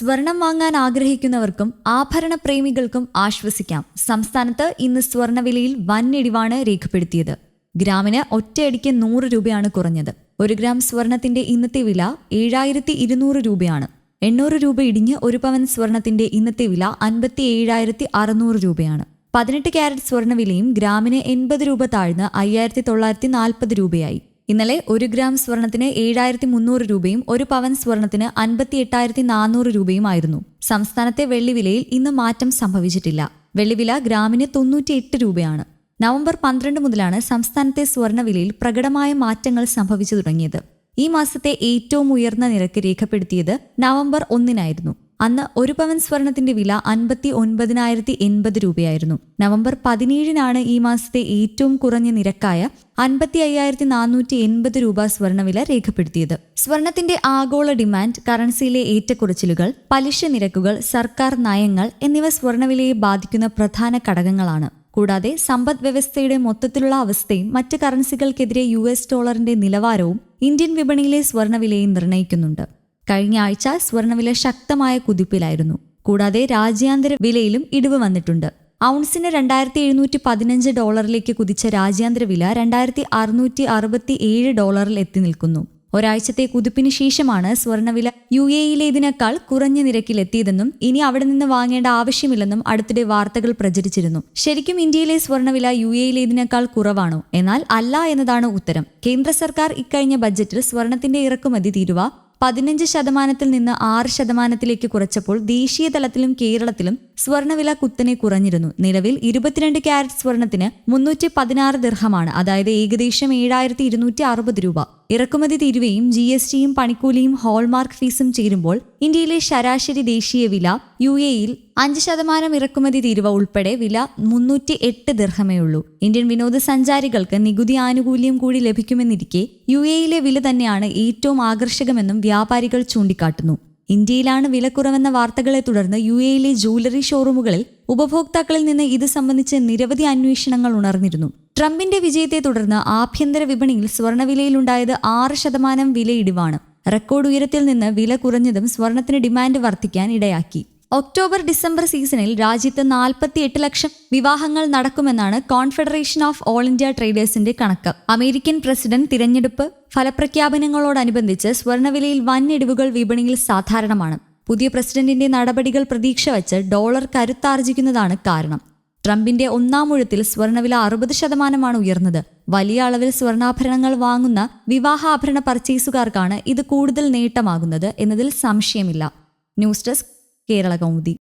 സ്വർണം വാങ്ങാൻ ആഗ്രഹിക്കുന്നവർക്കും ആഭരണ പ്രേമികൾക്കും ആശ്വസിക്കാം. സംസ്ഥാനത്ത് ഇന്ന് സ്വർണവിലയിൽ വൻ ഇടിവാണ് രേഖപ്പെടുത്തിയത്. ഗ്രാമിന് ഒറ്റയടിക്ക് നൂറ് രൂപയാണ് കുറഞ്ഞത്. ഒരു ഗ്രാം സ്വർണത്തിന്റെ ഇന്നത്തെ വില ഏഴായിരത്തി ഇരുന്നൂറ് രൂപയാണ്. എണ്ണൂറ് രൂപ ഇടിഞ്ഞ് ഒരു പവൻ സ്വർണത്തിന്റെ ഇന്നത്തെ വില അൻപത്തി ഏഴായിരത്തി അറുന്നൂറ് രൂപയാണ്. പതിനെട്ട് ക്യാരറ്റ് സ്വർണവിലയും ഗ്രാമിന് എൺപത് രൂപ താഴ്ന്ന് അയ്യായിരത്തി തൊള്ളായിരത്തി നാൽപ്പത് രൂപയായി. ഇന്നലെ ഒരു ഗ്രാം സ്വർണത്തിന് ഏഴായിരത്തി മുന്നൂറ് രൂപയും ഒരു പവൻ സ്വർണത്തിന് അൻപത്തി എട്ടായിരത്തി നാനൂറ് രൂപയുമായിരുന്നു. സംസ്ഥാനത്തെ വെള്ളിവിലയിൽ ഇന്ന് മാറ്റം സംഭവിച്ചിട്ടില്ല. വെള്ളിവില ഗ്രാമിന് തൊണ്ണൂറ്റിയെട്ട് രൂപയാണ്. നവംബർ പന്ത്രണ്ട് മുതലാണ് സംസ്ഥാനത്തെ സ്വർണവിലയിൽ പ്രകടമായ മാറ്റങ്ങൾ സംഭവിച്ചു തുടങ്ങിയത്. ഈ മാസത്തെ ഏറ്റവും ഉയർന്ന നിരക്ക് രേഖപ്പെടുത്തിയത് നവംബർ ഒന്നിനായിരുന്നു. അന്ന് ഒരു പവൻ സ്വർണത്തിന്റെ വില അൻപത്തി ഒൻപതിനായിരത്തി എൺപത് രൂപയായിരുന്നു. നവംബർ പതിനേഴിനാണ് ഈ മാസത്തെ ഏറ്റവും കുറഞ്ഞ നിരക്കായ അൻപത്തി അയ്യായിരത്തി നാനൂറ്റി എൺപത് രൂപ സ്വർണവില രേഖപ്പെടുത്തിയത്. സ്വർണത്തിന്റെ ആഗോള ഡിമാൻഡ് കറൻസിയിലെ ഏറ്റക്കുറച്ചിലുകൾ പലിശ നിരക്കുകൾ സർക്കാർ നയങ്ങൾ എന്നിവ സ്വർണവിലയെ ബാധിക്കുന്ന പ്രധാന ഘടകങ്ങളാണ്. കൂടാതെ സമ്പദ് വ്യവസ്ഥയുടെ മൊത്തത്തിലുള്ള അവസ്ഥയും മറ്റ് കറൻസികൾക്കെതിരെ യു എസ് ഡോളറിന്റെ നിലവാരവും ഇന്ത്യൻ വിപണിയിലെ സ്വർണവിലയും നിർണയിക്കുന്നുണ്ട്. കഴിഞ്ഞ ആഴ്ച സ്വർണവില ശക്തമായ കുതിപ്പിലായിരുന്നു. കൂടാതെ രാജ്യാന്തര വിലയിലും ഇടിവ് വന്നിട്ടുണ്ട്. ഔൺസിന് രണ്ടായിരത്തി എഴുന്നൂറ്റി പതിനഞ്ച് ഡോളറിലേക്ക് കുതിച്ച രാജ്യാന്തര വില രണ്ടായിരത്തി അറുന്നൂറ്റി അറുപത്തി ഏഴ് ഡോളറിൽ എത്തി നിൽക്കുന്നു. ഒരാഴ്ചത്തെ കുതിപ്പിന് ശേഷമാണ് സ്വർണവില യു എ ഇതിനേക്കാൾ കുറഞ്ഞ നിരക്കിലെത്തിയതെന്നും ഇനി അവിടെ നിന്ന് വാങ്ങേണ്ട ആവശ്യമില്ലെന്നും അടുത്തിടെ വാർത്തകൾ പ്രചരിച്ചിരുന്നു. ശരിക്കും ഇന്ത്യയിലെ സ്വർണവില യു എ ഇതിനേക്കാൾ കുറവാണോ? എന്നാൽ അല്ല എന്നതാണ് ഉത്തരം. കേന്ദ്ര സർക്കാർ ഇക്കഴിഞ്ഞ ബജറ്റിൽ സ്വർണത്തിന്റെ ഇറക്കുമതി തീരുവ പതിനഞ്ച് ശതമാനത്തിൽ നിന്ന് ആറ് ശതമാനത്തിലേക്ക് കുറച്ചപ്പോൾ ദേശീയ തലത്തിലും കേരളത്തിലും സ്വർണവില കുത്തനെ കുറഞ്ഞിരുന്നു. നിലവിൽ ഇരുപത്തിരണ്ട് ക്യാരറ്റ് സ്വർണത്തിന് മുന്നൂറ്റി പതിനാറ് ദിർഹമാണ്. അതായത് ഏകദേശം ഏഴായിരത്തി ഇരുന്നൂറ്റി അറുപത് രൂപ. ഇറക്കുമതി തീരുവയും ജി എസ് ടിയും പണിക്കൂലിയും ഹോൾമാർക്ക് ഫീസും ചേരുമ്പോൾ ഇന്ത്യയിലെ ശരാശരി ദേശീയ വില യു എയിൽ അഞ്ച് ശതമാനം ഇറക്കുമതി തീരുവ ഉൾപ്പെടെ വില മുന്നൂറ്റി എട്ട് ദിർഹമേ ഉള്ളൂ ഇന്ത്യൻ വിനോദസഞ്ചാരികൾക്ക് നികുതി ആനുകൂല്യം കൂടി ലഭിക്കുമെന്നിരിക്കെ യു എയിലെ വില തന്നെയാണ് ഏറ്റവും ആകർഷകമെന്നും വ്യാപാരികൾ ചൂണ്ടിക്കാട്ടുന്നു. ഇന്ത്യയിലാണ് വിലക്കുറവെന്ന വാർത്തകളെ തുടർന്ന് യു എയിലെ ജൂവലറി ഷോറൂമുകളിൽ ഉപഭോക്താക്കളിൽ നിന്ന് ഇത് സംബന്ധിച്ച് നിരവധി അന്വേഷണങ്ങൾ ഉണർന്നിരുന്നു. ട്രംപിന്റെ വിജയത്തെ തുടർന്ന് ആഭ്യന്തര വിപണിയിൽ സ്വർണവിലയിലുണ്ടായത് ആറ് ശതമാനം വിലയിടിവാണ്. റെക്കോർഡ് ഉയരത്തിൽ നിന്ന് വില കുറഞ്ഞതും സ്വർണത്തിന് ഡിമാൻഡ് വർദ്ധിക്കാൻ ഇടയാക്കി. ഒക്ടോബർ ഡിസംബർ സീസണിൽ രാജ്യത്ത് നാൽപ്പത്തിയെട്ട് ലക്ഷം വിവാഹങ്ങൾ നടക്കുമെന്നാണ് കോൺഫെഡറേഷൻ ഓഫ് ഓൾ ഇന്ത്യ ട്രേഡേഴ്സിന്റെ കണക്ക്. അമേരിക്കൻ പ്രസിഡന്റ് തിരഞ്ഞെടുപ്പ് ഫലപ്രഖ്യാപനങ്ങളോടനുബന്ധിച്ച് സ്വർണവിലയിൽ വൻ ഇടിവുകൾ വിപണിയിൽ സാധാരണമാണ്. പുതിയ പ്രസിഡന്റിന്റെ നടപടികൾ പ്രതീക്ഷ വച്ച് ഡോളർ കരുത്താർജിക്കുന്നതാണ് കാരണം. ട്രംപിന്റെ ഒന്നാം ഊഴത്തിൽ സ്വർണവില അറുപത് ശതമാനമാണ് ഉയർന്നത്. വലിയ അളവിൽ സ്വർണാഭരണങ്ങൾ വാങ്ങുന്ന വിവാഹാഭരണ പർച്ചേസുകാർക്കാണ് ഇത് കൂടുതൽ നേട്ടമാകുന്നത് എന്നതിൽ സംശയമില്ല. News desk Kerala Kaumudi.